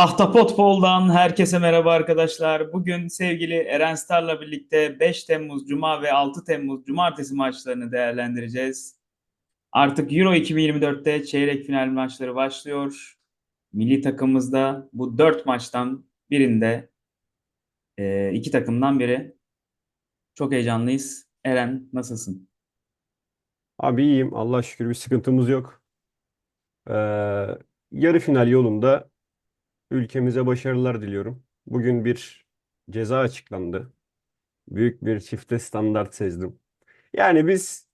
Ahtapot Bol'dan herkese merhaba arkadaşlar. Bugün sevgili Eren Star'la birlikte 5 Temmuz Cuma ve 6 Temmuz Cumartesi maçlarını değerlendireceğiz. Artık Euro 2024'te çeyrek final maçları başlıyor. Milli takımımızda bu 4 maçtan birinde e, iki takımdan biri. Çok heyecanlıyız. Eren nasılsın? Abi iyiyim. Allah şükür bir sıkıntımız yok. Ee, yarı final yolunda ülkemize başarılar diliyorum. Bugün bir ceza açıklandı. Büyük bir çifte standart sezdim. Yani biz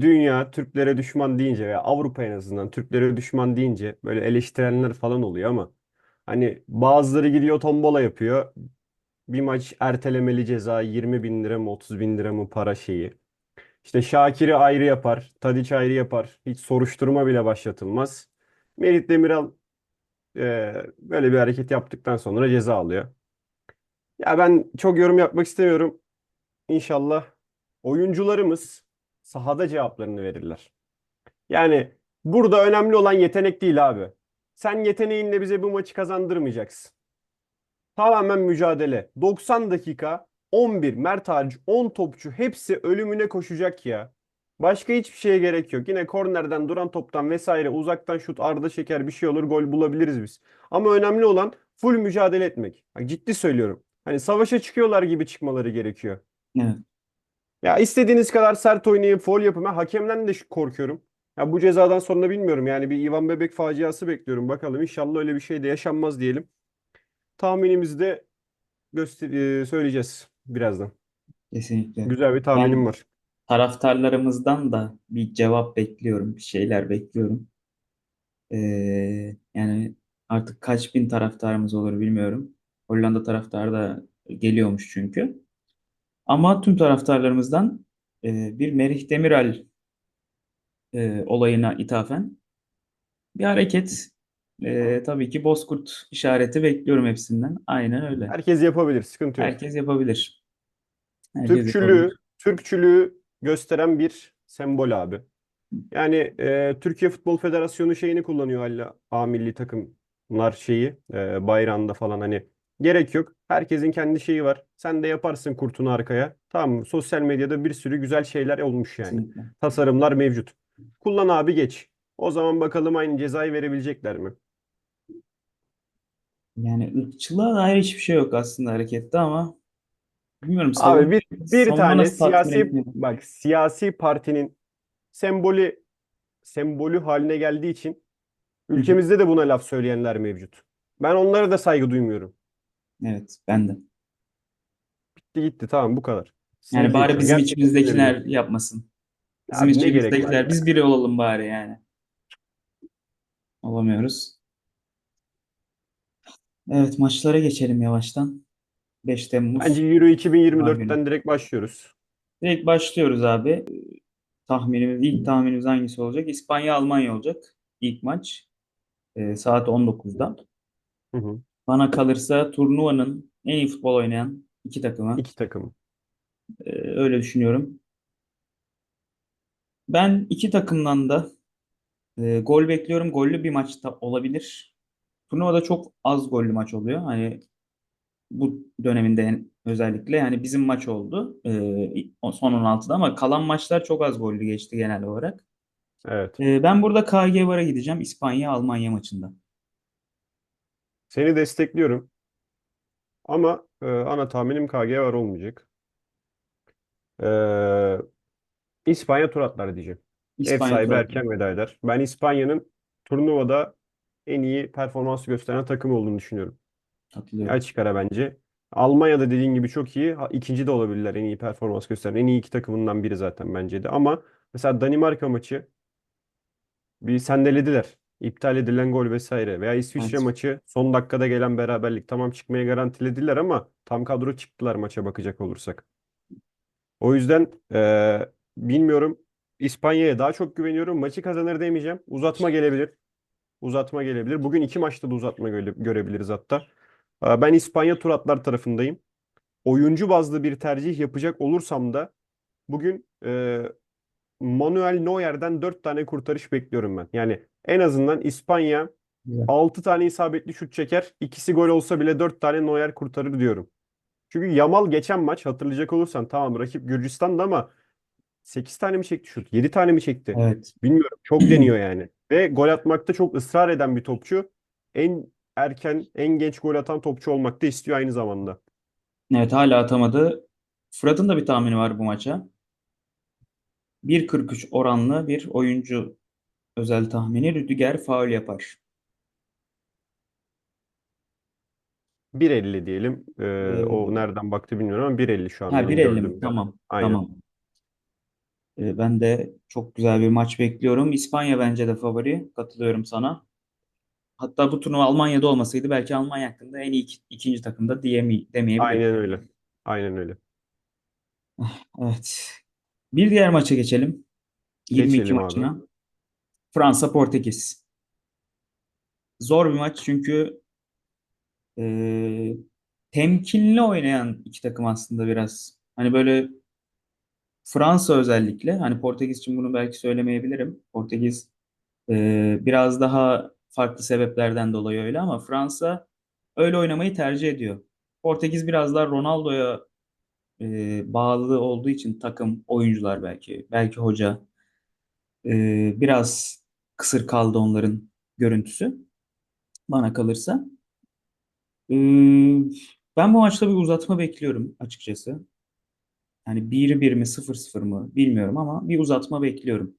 dünya Türklere düşman deyince veya Avrupa en azından Türklere düşman deyince böyle eleştirenler falan oluyor ama hani bazıları gidiyor tombola yapıyor. Bir maç ertelemeli ceza 20 bin lira mı 30 bin lira mı para şeyi. İşte Şakir'i ayrı yapar, Tadiç ayrı yapar. Hiç soruşturma bile başlatılmaz. Merit Demiral e, böyle bir hareket yaptıktan sonra ceza alıyor. Ya ben çok yorum yapmak istemiyorum. İnşallah oyuncularımız sahada cevaplarını verirler. Yani burada önemli olan yetenek değil abi. Sen yeteneğinle bize bu maçı kazandırmayacaksın. Tamamen mücadele. 90 dakika 11 Mert hariç 10 topçu hepsi ölümüne koşacak ya. Başka hiçbir şeye gerek yok. Yine kornerden, duran toptan vesaire uzaktan şut, arda şeker bir şey olur gol bulabiliriz biz. Ama önemli olan full mücadele etmek. Bak ciddi söylüyorum. Hani savaşa çıkıyorlar gibi çıkmaları gerekiyor. Evet. Ya istediğiniz kadar sert oynayın, foul yapın. Ben hakemden de korkuyorum. Ya bu cezadan sonra bilmiyorum yani bir Ivan Bebek faciası bekliyorum. Bakalım inşallah öyle bir şey de yaşanmaz diyelim. Tahminimizi de göster söyleyeceğiz birazdan. Kesinlikle. Güzel bir tahminim Ben- var. Taraftarlarımızdan da bir cevap bekliyorum, bir şeyler bekliyorum. Ee, yani artık kaç bin taraftarımız olur bilmiyorum. Hollanda taraftarı da geliyormuş çünkü. Ama tüm taraftarlarımızdan e, bir Merih Demiral e, olayına ithafen bir hareket. E, tabii ki Bozkurt işareti bekliyorum hepsinden. Aynen öyle. Herkes yapabilir, sıkıntı yok. Herkes yapabilir. Herkes Türkçülüğü, yapabilir. Türkçülüğü gösteren bir sembol abi. Yani e, Türkiye Futbol Federasyonu şeyini kullanıyor hala A milli takımlar şeyi e, bayrağında falan hani gerek yok. Herkesin kendi şeyi var. Sen de yaparsın kurtunu arkaya. Tamam mı? Sosyal medyada bir sürü güzel şeyler olmuş yani. Kesinlikle. Tasarımlar mevcut. Kullan abi geç. O zaman bakalım aynı cezayı verebilecekler mi? Yani ırkçılığa dair hiçbir şey yok aslında harekette ama bilmiyorum Abi bir bir tane siyasi bak siyasi partinin sembolü sembolü haline geldiği için ülkemizde de buna laf söyleyenler mevcut. Ben onlara da saygı duymuyorum. Evet ben de. Bitti gitti tamam bu kadar. Yani bari bizim Gerçekten içimizdekiler sinirliyim. yapmasın. Bizim Abi ne gerek var içimizdekiler ya? biz biri olalım bari yani. Olamıyoruz. Evet maçlara geçelim yavaştan. 5 Temmuz Bence Euro Cuma günü. 2024'ten direkt başlıyoruz. Direkt başlıyoruz abi. Tahminimiz, ilk tahminimiz hangisi olacak? İspanya Almanya olacak. İlk maç. Ee, saat 19'da. Hı hı. Bana kalırsa turnuvanın en iyi futbol oynayan iki takımı. İki takım. Ee, öyle düşünüyorum. Ben iki takımdan da e, gol bekliyorum. Gollü bir maçta olabilir. Turnuvada çok az gollü maç oluyor. Hani bu döneminde özellikle yani bizim maç oldu e, son 16'da ama kalan maçlar çok az gollü geçti genel olarak. Evet. E, ben burada KG VAR'a gideceğim İspanya Almanya maçında. Seni destekliyorum. Ama e, ana tahminim KG var olmayacak. E, İspanya tur atlar diyeceğim. Ev İspanya sahibi tarafı. erken veda eder. Ben İspanya'nın turnuvada en iyi performans gösteren takım olduğunu düşünüyorum. Katılıyorum. Açık ara bence. Almanya'da dediğin gibi çok iyi. Ha, ikinci de olabilirler en iyi performans gösteren. En iyi iki takımından biri zaten bence de. Ama mesela Danimarka maçı bir sendelediler. İptal edilen gol vesaire. Veya İsviçre Evet. maçı son dakikada gelen beraberlik. Tamam çıkmaya garantilediler ama tam kadro çıktılar maça bakacak olursak. O yüzden eee, bilmiyorum. İspanya'ya daha çok güveniyorum. Maçı kazanır demeyeceğim. Uzatma gelebilir. Uzatma gelebilir. Bugün iki maçta da uzatma göre- görebiliriz hatta. Aa, Ben İspanya tur atlar tarafındayım. Oyuncu bazlı bir tercih yapacak olursam da bugün e, Manuel Neuer'den 4 tane kurtarış bekliyorum ben. Yani en azından İspanya Güzel. 6 tane isabetli şut çeker. İkisi gol olsa bile 4 tane Neuer kurtarır diyorum. Çünkü Yamal geçen maç hatırlayacak olursan tamam rakip Gürcistan'da ama 8 tane mi çekti şut? 7 tane mi çekti? Evet. Bilmiyorum. Çok deniyor yani. Ve gol atmakta çok ısrar eden bir topçu. En erken, en genç gol atan topçu olmak da istiyor aynı zamanda. Evet hala atamadı. Fırat'ın da bir tahmini var bu maça. 1.43 oranlı bir oyuncu özel tahmini. Rüdiger faul yapar. 1.50 diyelim. Ee, o Ee, nereden baktı bilmiyorum ama 1.50 şu an ha benim 1.50 mi? gördüğümde. Tamam. Aynen. Tamam. Ee, ben de çok güzel bir maç bekliyorum. İspanya bence de favori. Katılıyorum sana. Hatta bu turnuva Almanya'da olmasaydı belki Almanya hakkında en iyi iki- ikinci takımda diyemi. Aynen öyle. Aynen öyle. Evet. Bir diğer maça geçelim. 22 Geçelim abi. maçına. Fransa Portekiz. Zor bir maç çünkü e, temkinli oynayan iki takım aslında biraz. Hani böyle Fransa özellikle hani Portekiz için bunu belki söylemeyebilirim. Portekiz e, biraz daha farklı sebeplerden dolayı öyle ama Fransa öyle oynamayı tercih ediyor. Portekiz biraz daha Ronaldo'ya e, bağlı olduğu için takım, oyuncular belki, belki hoca e, biraz kısır kaldı onların görüntüsü bana kalırsa. E, ben bu maçta bir uzatma bekliyorum açıkçası. Yani 1-1 mi 0-0 mı bilmiyorum ama bir uzatma bekliyorum.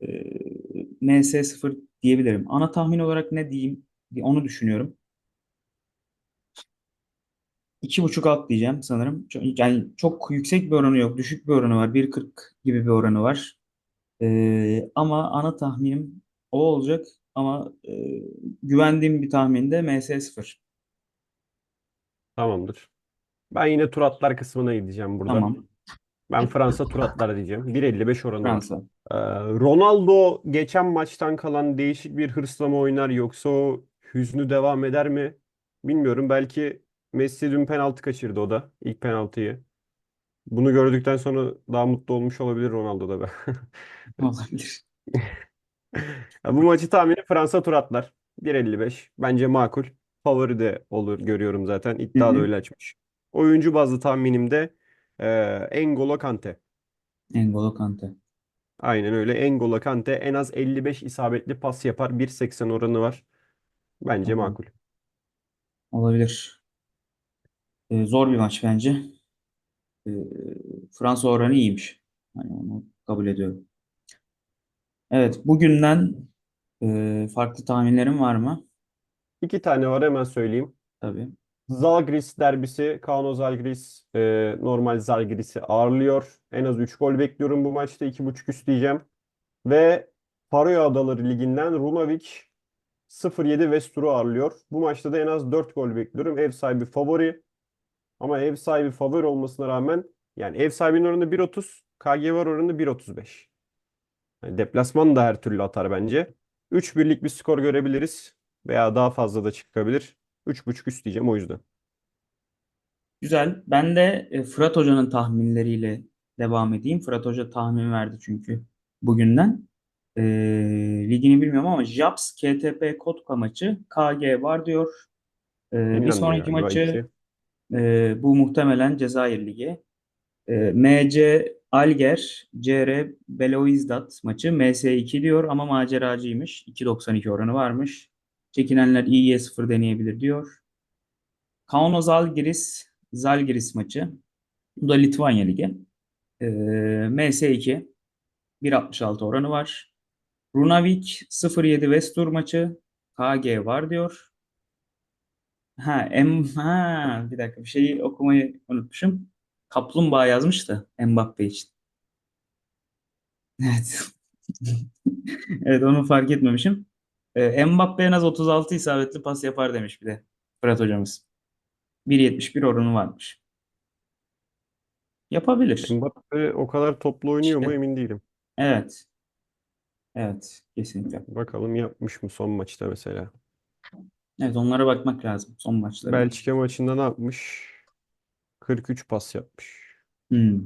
E, MS0 diyebilirim. Ana tahmin olarak ne diyeyim onu düşünüyorum. 2.5 alt diyeceğim sanırım. Yani çok yüksek bir oranı yok. Düşük bir oranı var. 1.40 gibi bir oranı var. Ee, ama ana tahminim o olacak. Ama e, güvendiğim bir tahmin de MS0. Tamamdır. Ben yine tur atlar kısmına gideceğim burada. Tamam. Ben Fransa tur atlar diyeceğim. 1.55 oranı. Fransa. Ee, Ronaldo geçen maçtan kalan değişik bir hırsla mı oynar yoksa o hüznü devam eder mi? Bilmiyorum. Belki Messi dün penaltı kaçırdı o da. ilk penaltıyı. Bunu gördükten sonra daha mutlu olmuş olabilir Ronaldo da be. Olabilir. Bu maçı tahmini Fransa tur atlar. 1.55. Bence makul. Favori de olur görüyorum zaten. İddia da öyle açmış. Oyuncu bazlı tahminimde e, N'Golo Kante. N'Golo Kante. Aynen öyle. N'Golo Kante en az 55 isabetli pas yapar. 1.80 oranı var. Bence Tamam. makul. Olabilir. Ee, zor bir maç bence. Ee, Fransa oranı iyiymiş. Hani onu kabul ediyorum. Evet, bugünden e, farklı tahminlerin var mı? İki tane var hemen söyleyeyim. Tabii. Zalgiris derbisi. Kauno Zalgiris e, normal Zalgiris'i ağırlıyor. En az 3 gol bekliyorum bu maçta. 2.5 üst diyeceğim. Ve Faroe Adaları Ligi'nden Runavic 0-7 Vestur'u ağırlıyor. Bu maçta da en az 4 gol bekliyorum. Ev sahibi favori. Ama ev sahibi favori olmasına rağmen yani ev sahibinin oranı 1.30, KG var oranı 1.35. Yani deplasman da her türlü atar bence. 3 birlik bir skor görebiliriz veya daha fazla da çıkabilir. 3.5 üst diyeceğim o yüzden. Güzel. Ben de e, Fırat Hoca'nın tahminleriyle devam edeyim. Fırat Hoca tahmin verdi çünkü bugünden. E, ligini bilmiyorum ama Japs KTP Kotka maçı KG var diyor. E, bir sonraki galiba maçı e, bu muhtemelen Cezayir Ligi. E, MC Alger CR Belouizdad maçı MS2 diyor ama maceracıymış. 2.92 oranı varmış. Çekinenler iyiye 0 deneyebilir diyor. Kauno Zalgiris Zalgiris maçı. Bu da Litvanya Ligi. Ee, MS2 1.66 oranı var. Runavic 0.7 Vestur maçı. KG var diyor. Ha, M ha bir dakika bir şeyi okumayı unutmuşum. Kaplumbağa yazmış da Mbappe için. Evet. Evet onu fark etmemişim. Ee, Mbappe en az 36 isabetli pas yapar demiş bir de Fırat hocamız. 1.71 oranı varmış. Yapabilir. Mbappe o kadar toplu oynuyor mu İşte. emin değilim. Evet. Evet. Kesinlikle. Bakalım yapmış mı son maçta mesela. Evet onlara bakmak lazım son maçlara. Belçika maçında ne yapmış? 43 pas yapmış. Hmm.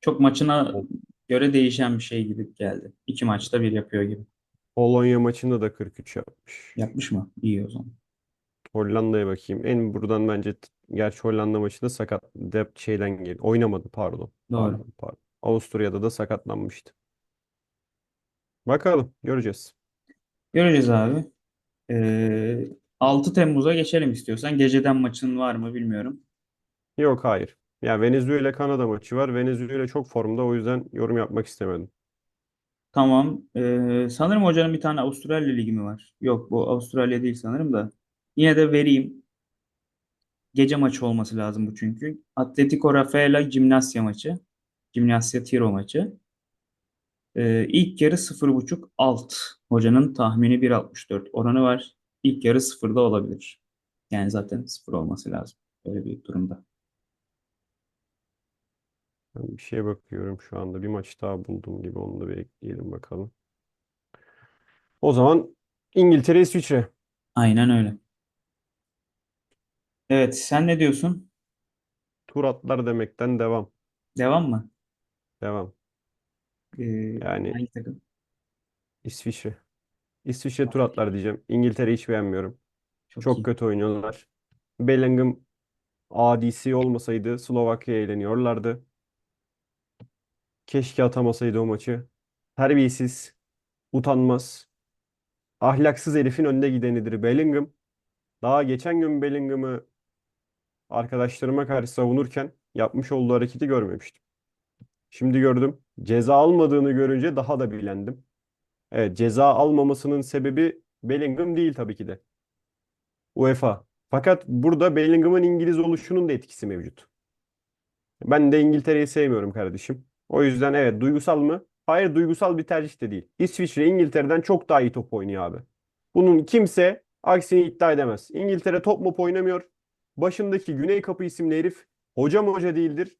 Çok maçına göre değişen bir şey gibi geldi. İki maçta bir yapıyor gibi. Polonya maçında da 43 yapmış. Yapmış mı? İyi o zaman. Hollanda'ya bakayım. En buradan bence gerçi Hollanda maçında sakat dep şeyden gel oynamadı pardon. Doğru. Pardon, pardon. Avusturya'da da sakatlanmıştı. Bakalım göreceğiz. Göreceğiz abi. Ee, 6 Temmuz'a geçelim istiyorsan. Geceden maçın var mı bilmiyorum. Yok hayır. Ya Venezuela Kanada maçı var. Venezuela çok formda o yüzden yorum yapmak istemedim. Tamam. Ee, sanırım hocanın bir tane Avustralya ligi mi var? Yok bu Avustralya değil sanırım da. Yine de vereyim. Gece maçı olması lazım bu çünkü. Atletico Rafaela Gimnasia maçı. Gimnasia Tiro maçı. Ee, ilk yarı 0.5 alt. Hocanın tahmini 1.64 oranı var. İlk yarı sıfırda olabilir. Yani zaten sıfır olması lazım. Böyle bir durumda. Ben bir şeye bakıyorum şu anda. Bir maç daha buldum gibi. Onu da bir ekleyelim bakalım. O zaman İngiltere, İsviçre. Aynen öyle. Evet, sen ne diyorsun? Tur atlar demekten devam. Devam mı? Devam. Ee, Yani hangi takım? İsviçre. İsviçre tur atlar diyeceğim. İngiltere'yi hiç beğenmiyorum. Çok Çok iyi. kötü oynuyorlar. Bellingham adisi olmasaydı Slovakya'ya eğleniyorlardı. Keşke atamasaydı o maçı. Terbiyesiz, utanmaz, ahlaksız herifin önde gidenidir Bellingham. Daha geçen gün Bellingham'ı arkadaşlarıma karşı savunurken yapmış olduğu hareketi görmemiştim. Şimdi gördüm. Ceza almadığını görünce daha da bilendim. Evet, ceza almamasının sebebi Bellingham değil tabii ki de. UEFA. Fakat burada Bellingham'ın İngiliz oluşunun da etkisi mevcut. Ben de İngiltere'yi sevmiyorum kardeşim. O yüzden evet duygusal mı? Hayır duygusal bir tercih de değil. İsviçre İngiltere'den çok daha iyi top oynuyor abi. Bunun kimse aksini iddia edemez. İngiltere top mop oynamıyor. Başındaki Güney Kapı isimli herif hocam hoca değildir.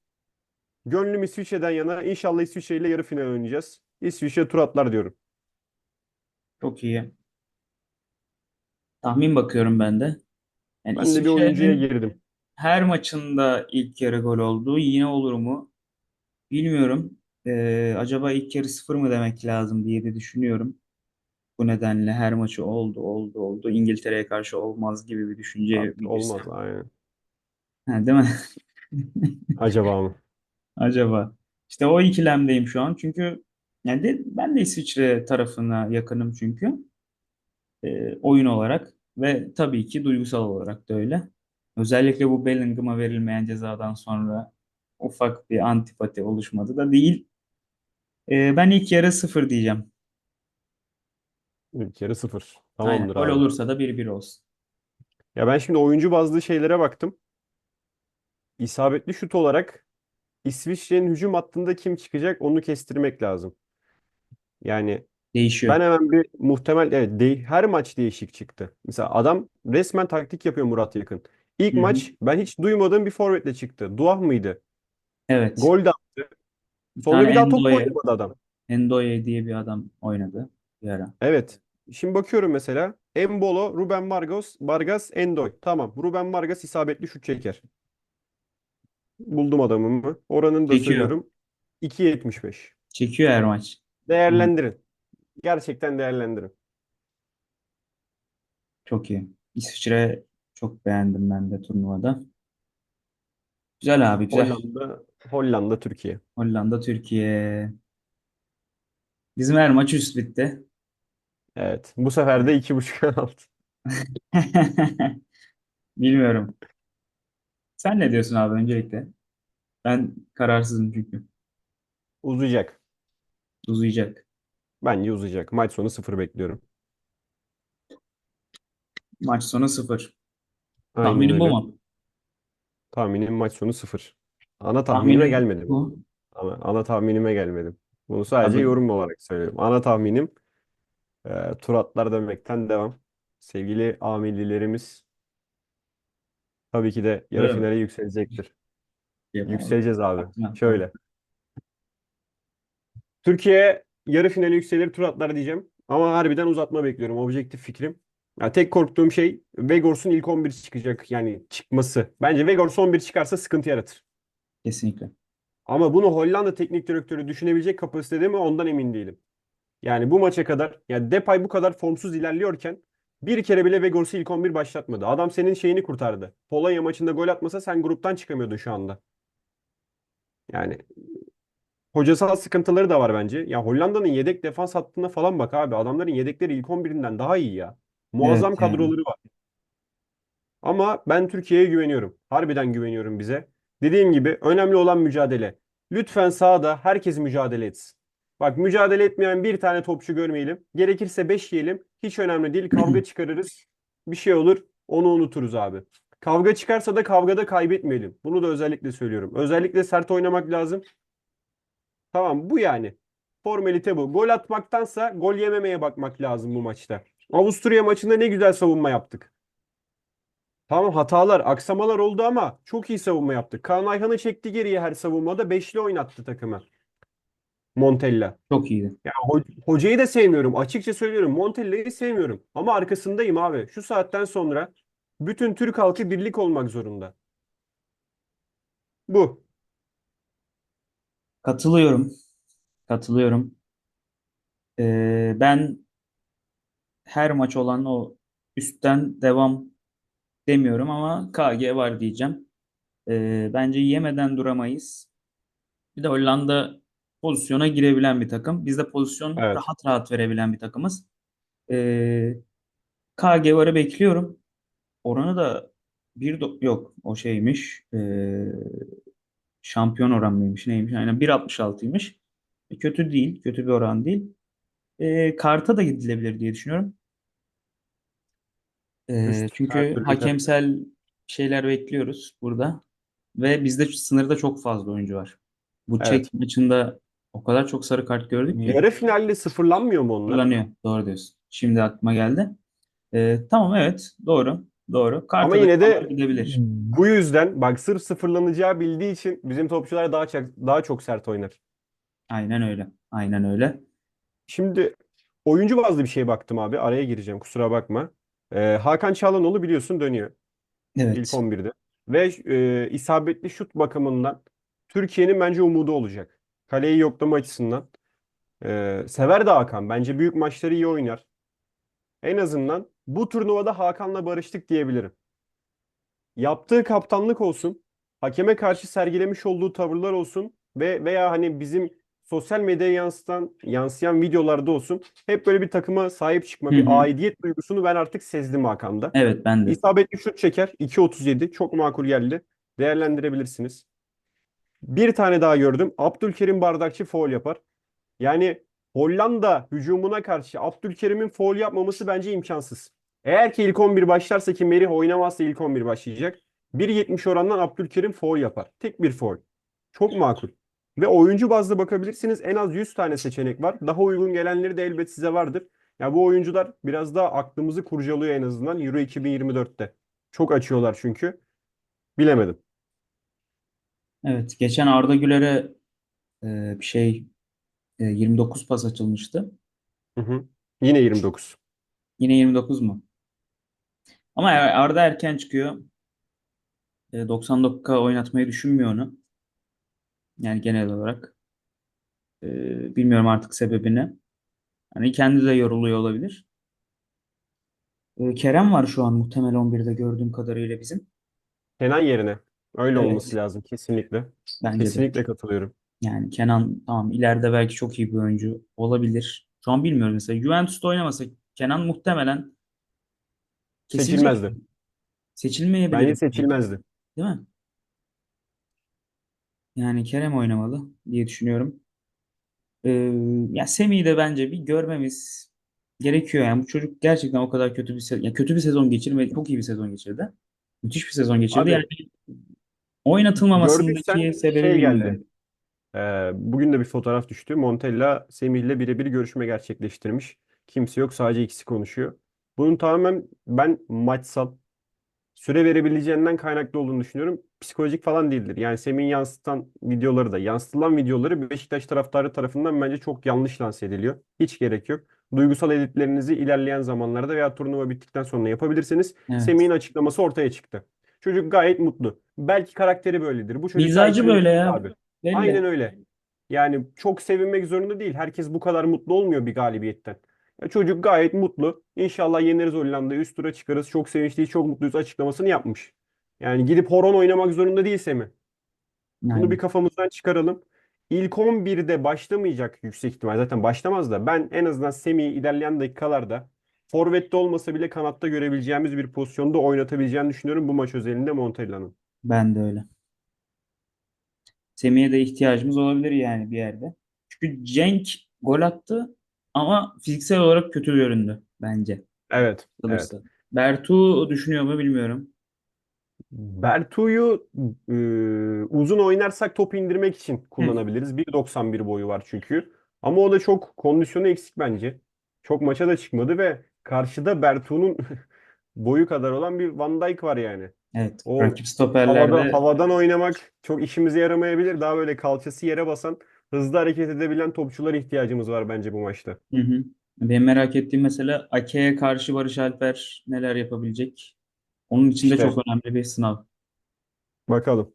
Gönlüm İsviçre'den yana. İnşallah İsviçre ile yarı final oynayacağız. İsviçre tur atlar diyorum. Çok iyi. Tahmin bakıyorum ben de. Yani Ben de bir oyuncuya girdim. her maçında ilk yarı gol olduğu yine olur mu? Bilmiyorum. Ee, acaba ilk yarı sıfır mı demek lazım diye de düşünüyorum. Bu nedenle her maçı oldu, oldu, oldu. İngiltere'ye karşı olmaz gibi bir düşünceye Abi, mi olmaz aynen. Ha, değil mi? Acaba mı? Acaba. İşte o ikilemdeyim şu an. Çünkü yani de, ben de İsviçre tarafına yakınım çünkü. Ee, oyun olarak ve tabii ki duygusal olarak da öyle. Özellikle bu Bellingham'a verilmeyen cezadan sonra ufak bir antipati oluşmadı da değil. Ee, ben ilk yarı sıfır diyeceğim. İlk yarı sıfır. Aynen. Tamamdır Gol abi. olursa da 1-1 olsun. Ya ben şimdi oyuncu bazlı şeylere baktım. İsabetli şut olarak İsviçre'nin hücum hattında kim çıkacak onu kestirmek lazım. Yani Değişiyor. ben hemen bir muhtemel evet de- her maç değişik çıktı. Mesela adam resmen taktik yapıyor Murat Yakın. İlk Hı hı. maç ben hiç duymadığım bir forvetle çıktı. Duah mıydı? Evet. Gol de attı. Bir Sonra tane bir daha top Endoye, oynamadı adam. Endoye diye bir adam oynadı bir ara. Evet. Şimdi bakıyorum mesela. Embolo, Ruben Vargas, Vargas, Endoy. Tamam. Ruben Vargas isabetli şut çeker. Buldum adamımı. Oranını da Çekiyor. söylüyorum. 2.75. Çekiyor her maç. Değerlendirin. Gerçekten değerlendirin. çok iyi. İsviçre çok beğendim ben de turnuvada. Güzel abi güzel. Hollanda, Hollanda, Türkiye. Hollanda, Türkiye. Bizim her maç üst bitti. Evet. Bu sefer de 2.5 altı. Bilmiyorum. Sen ne diyorsun abi öncelikle? Ben kararsızım çünkü. Uzayacak. Uzayacak. Bence uzayacak. Maç sonu 0 bekliyorum. Maç sonu sıfır. Aynen Tahminim bu öyle. mu? Tahminim maç sonu 0. Ana tahminime Tahminim gelmedim. bu. Ana, ana tahminime gelmedim. Bunu sadece Abi yorum olarak söylüyorum. Ana tahminim e, tur atlar demekten devam. Sevgili amillilerimiz tabii ki de yarı mi? finale yükselecektir. Yapamadım. Yükseleceğiz abi. Şöyle. Türkiye yarı finale yükselir tur atlar diyeceğim. Ama harbiden uzatma bekliyorum. Objektif fikrim. Ya tek korktuğum şey Vegors'un ilk 11 çıkacak. Yani çıkması. Bence Vegors 11 çıkarsa sıkıntı yaratır. Kesinlikle. Ama bunu Hollanda teknik direktörü düşünebilecek kapasitede mi ondan emin değilim. Yani bu maça kadar yani Depay bu kadar formsuz ilerliyorken bir kere bile Vegors'u ilk 11 başlatmadı. Adam senin şeyini kurtardı. Polonya maçında gol atmasa sen gruptan çıkamıyordun şu anda. Yani hocasal sıkıntıları da var bence. Ya Hollanda'nın yedek defans hattına falan bak abi. Adamların yedekleri ilk 11'inden daha iyi ya. Muazzam Evet yani. kadroları var. Ama ben Türkiye'ye güveniyorum. Harbiden güveniyorum bize. Dediğim gibi önemli olan mücadele. Lütfen sahada herkes mücadele etsin. Bak mücadele etmeyen bir tane topçu görmeyelim. Gerekirse 5 yiyelim. Hiç önemli değil. Kavga çıkarırız. Bir şey olur. Onu unuturuz abi. Kavga çıkarsa da kavgada kaybetmeyelim. Bunu da özellikle söylüyorum. Özellikle sert oynamak lazım. Tamam bu yani. Formalite bu. Gol atmaktansa gol yememeye bakmak lazım bu maçta. Avusturya maçında ne güzel savunma yaptık. Tamam hatalar, aksamalar oldu ama çok iyi savunma yaptık. Kaan Ayhan'ı çekti geriye her savunmada. Beşli oynattı takımı. Montella. Çok iyiydi. Ya ho- hocayı da sevmiyorum. Açıkça söylüyorum. Montella'yı sevmiyorum. Ama arkasındayım abi. Şu saatten sonra bütün Türk halkı birlik olmak zorunda. Bu. Katılıyorum. Katılıyorum. Ee, ben her maç olan o üstten devam demiyorum ama KG var diyeceğim. Ee, bence yemeden duramayız. Bir de Hollanda pozisyona girebilen bir takım. Biz de pozisyon Evet. rahat rahat verebilen bir takımız. Ee, KG varı bekliyorum. Oranı da bir do- yok o şeymiş. Ee, şampiyon oran mıymış neymiş? Aynen 1.66'ymış. E, Kötü değil. Kötü bir oran değil. Ee, karta da gidilebilir diye düşünüyorum. Ee, Üst her çünkü türlü hakemsel şeyler bekliyoruz burada. Ve bizde sınırda çok fazla oyuncu var. Bu Evet. Çek maçında o kadar çok sarı kart gördük ki. Yarı finalde sıfırlanmıyor mu onlar? Kullanıyor. Doğru diyorsun. Şimdi aklıma geldi. Ee, tamam evet. Doğru. Doğru. Karta Ama da yine de gidebilir. bu yüzden bak sırf sıfırlanacağı bildiği için bizim topçular daha çok daha çok sert oynar. Aynen öyle. Aynen öyle. Şimdi oyuncu bazlı bir şeye baktım abi. Araya gireceğim kusura bakma. Ee, Hakan Çalhanoğlu biliyorsun dönüyor ilk Evet. 11'de. Ve e, isabetli şut bakımından Türkiye'nin bence umudu olacak. Kaleyi yoklama açısından. Ee, sever de Hakan. Bence büyük maçları iyi oynar. En azından bu turnuvada Hakan'la barıştık diyebilirim. Yaptığı kaptanlık olsun, hakeme karşı sergilemiş olduğu tavırlar olsun ve veya hani bizim sosyal medyaya yansıtan, yansıyan videolarda olsun hep böyle bir takıma sahip çıkma, Hı bir hı. aidiyet duygusunu ben artık sezdim Hakan'da. Evet ben de. İsabetli şut çeker 2.37 çok makul geldi. Değerlendirebilirsiniz. Bir tane daha gördüm. Abdülkerim Bardakçı faul yapar. Yani Hollanda hücumuna karşı Abdülkerim'in faul yapmaması bence imkansız. Eğer ki ilk 11 başlarsa ki Merih oynamazsa ilk 11 başlayacak. 1.70 orandan Abdülkerim faul yapar. Tek bir faul. Çok makul. Ve oyuncu bazlı bakabilirsiniz. En az 100 tane seçenek var. Daha uygun gelenleri de elbet size vardır. Ya bu oyuncular biraz daha aklımızı kurcalıyor en azından Euro 2024'te. Çok açıyorlar çünkü. Bilemedim. Evet. Geçen Arda Güler'e e, bir şey e, 29 pas açılmıştı. Hı hı. Yine 29. Yine 29 mu? Ama Arda erken çıkıyor. E, 90 dakika oynatmayı düşünmüyor onu. Yani genel olarak. E, bilmiyorum artık sebebini. Hani kendi de yoruluyor olabilir. E, Kerem var şu an muhtemel 11'de gördüğüm kadarıyla bizim. Kenan yerine. Öyle Evet. olması lazım kesinlikle. Bence de. Kesinlikle katılıyorum. Yani Kenan tamam ileride belki çok iyi bir oyuncu olabilir. Şu an bilmiyorum mesela. Juventus'ta oynamasa Kenan muhtemelen kesilecek. Seçilmezdi. Seçilmeyebilir. Bence seçilmezdi. Değil mi? Yani Kerem oynamalı diye düşünüyorum. Ee, ya Semih'i de bence bir görmemiz gerekiyor. Yani bu çocuk gerçekten o kadar kötü bir sezon, ya kötü bir sezon geçirmedi, çok iyi bir sezon geçirdi. Müthiş bir sezon geçirdi. Abi, Yani oynatılmamasındaki sebebi şey geldi. Ee, bugün de bir fotoğraf düştü. Montella Semih ile birebir görüşme gerçekleştirmiş. Kimse yok sadece ikisi konuşuyor. Bunun tamamen ben maçsal süre verebileceğinden kaynaklı olduğunu düşünüyorum. Psikolojik falan değildir. Yani Semih'in yansıtan videoları da yansıtılan videoları Beşiktaş taraftarı tarafından bence çok yanlış lanse ediliyor. Hiç gerek yok. Duygusal editlerinizi ilerleyen zamanlarda veya turnuva bittikten sonra yapabilirsiniz. Evet. Semih'in açıklaması ortaya çıktı. Çocuk gayet mutlu. Belki karakteri böyledir. Bu çocuk Mizacı böyle ya. abi. Belli. Aynen öyle. Yani çok sevinmek zorunda değil. Herkes bu kadar mutlu olmuyor bir galibiyetten. Ya çocuk gayet mutlu. İnşallah yeneriz Hollanda'yı. Üst tura çıkarız. Çok sevinçliyiz, çok mutluyuz açıklamasını yapmış. Yani gidip horon oynamak zorunda değil Semih. Bunu bir kafamızdan çıkaralım. İlk 11'de başlamayacak yüksek ihtimal. Zaten başlamaz da ben en azından Semih'i ilerleyen dakikalarda forvette olmasa bile kanatta görebileceğimiz bir pozisyonda oynatabileceğini düşünüyorum bu maç özelinde Montella'nın. Ben de öyle. Semih'e de ihtiyacımız olabilir yani bir yerde. Çünkü Cenk gol attı ama fiziksel olarak kötü göründü bence. Evet, evet. Kalırsa. Bertu düşünüyor mu bilmiyorum. Bertu'yu e, uzun oynarsak top indirmek için kullanabiliriz. 1.91 boyu var çünkü. Ama o da çok kondisyonu eksik bence. Çok maça da çıkmadı ve karşıda Bertu'nun boyu kadar olan bir Van Dijk var yani. Evet. O Rakip stoperlerde havadan oynamak çok işimize yaramayabilir. Daha böyle kalçası yere basan, hızlı hareket edebilen topçulara ihtiyacımız var bence bu maçta. Hı hı. Benim merak ettiğim mesela Ake'ye karşı Barış Alper neler yapabilecek? Onun için de İşte çok önemli bir sınav. bakalım.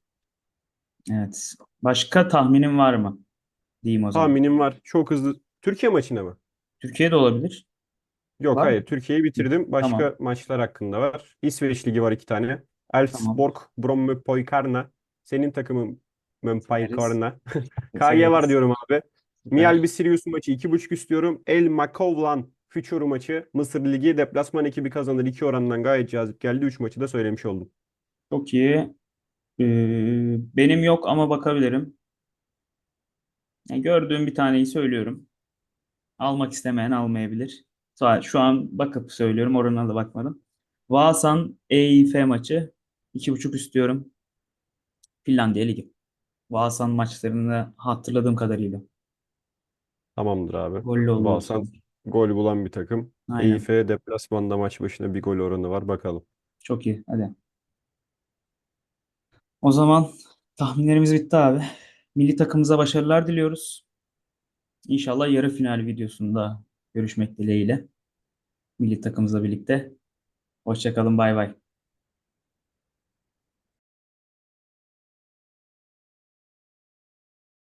Evet. Başka tahminin var mı? Diyeyim o zaman. Tahminim var. Çok hızlı. Türkiye maçına mı? Türkiye'de olabilir. Yok Var mı? hayır. Türkiye'yi bitirdim. Başka Tamam. maçlar hakkında var. İsveç Ligi var iki tane. Elfsborg, Brommapojkarna. Senin takımın Mömpojkarna. KY Severiz. var diyorum abi. Süper. Miyelbi Sirius maçı 2.5 istiyorum. El Makovlan Future maçı Mısır Ligi deplasman ekibi kazanır. 2 oranından gayet cazip geldi. 3 maçı da söylemiş oldum. Çok iyi. Ee, benim yok ama bakabilirim. Yani gördüğüm bir taneyi söylüyorum. Almak istemeyen almayabilir. Şu an bakıp söylüyorum. Oranına da bakmadım. Vaasan EIF maçı. 2.5 istiyorum. Finlandiya Ligi. Vaasan maçlarını hatırladığım kadarıyla. Tamamdır abi. Gollü oldu. Balsan gol bulan bir takım. Aynen. EIF deplasmanda maç başına bir gol oranı var. Bakalım. Çok iyi. Hadi. O zaman tahminlerimiz bitti abi. Milli takımımıza başarılar diliyoruz. İnşallah yarı final videosunda görüşmek dileğiyle. Milli takımımızla birlikte. Hoşça kalın. Bay bay.